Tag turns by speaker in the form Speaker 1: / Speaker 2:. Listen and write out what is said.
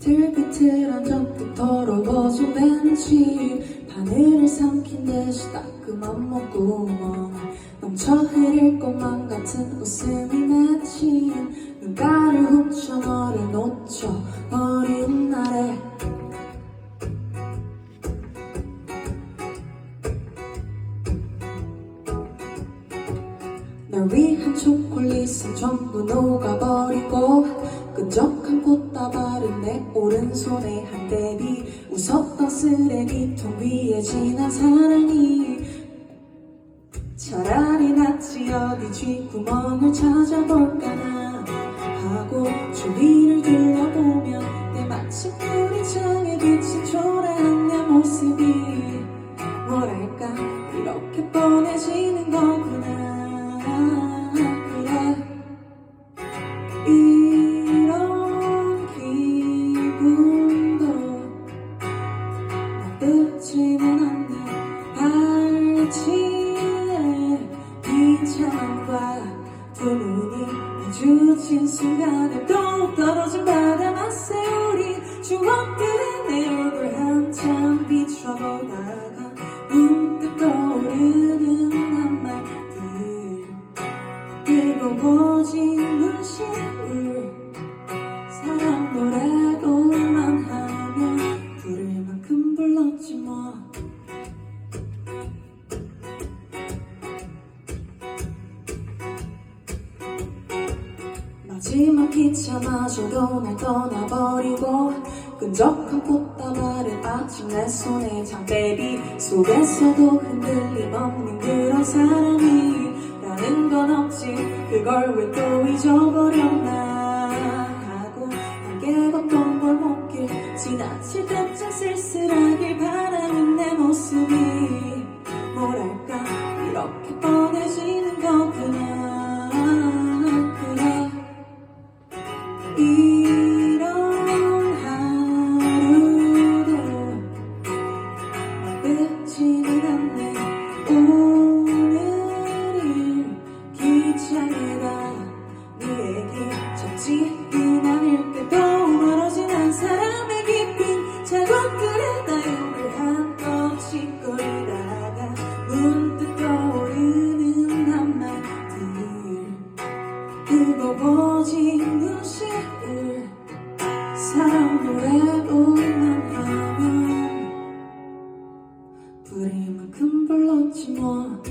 Speaker 1: 들비틀한 전부 더러워진 벤치 바늘을 삼킨 듯이 따끔한 목구멍. 넘쳐 흐를 것만 같은 웃음이 맺힌 눈가를 훔쳐 너를 놓쳐 버린 날에. 널 위한 초콜릿은 전부 녹아버리고 끈적한 꽃다발은 내 오른손에 한 대비 웃었던 쓰레기통 위에 지난 사랑이 차라리 낫지 어디 쥐구멍을 찾아볼까 나 하고 주위를 둘러보면 내 마침 유리창에 비친 초라한 내 모습이 뭐랄까 이렇게 뻔해지는 거 마주친 순간에 또 떨어진 바다 맛에 우리 추억들의 내 얼굴 한참 비춰보다가 문득 떠오르는 한마디들 뜨거워진 눈시울 사랑 노래로만 하면 부를 만큼 불렀지 뭐 마지막 기차마저도 날 떠나버리고 끈적한 꽃다발은 아직 내 손에 장대비 속에서도 흔들림 없는 그런 사랑이 라는 건 없지. 그걸 왜 또 잊어버렸나? 하고 내게 걷던 골목길 지나칠 때쯤 쓸쓸하길 바라는 내 모습이 이 사랑 노래로만 하면 부리만큼 불렀지 뭐.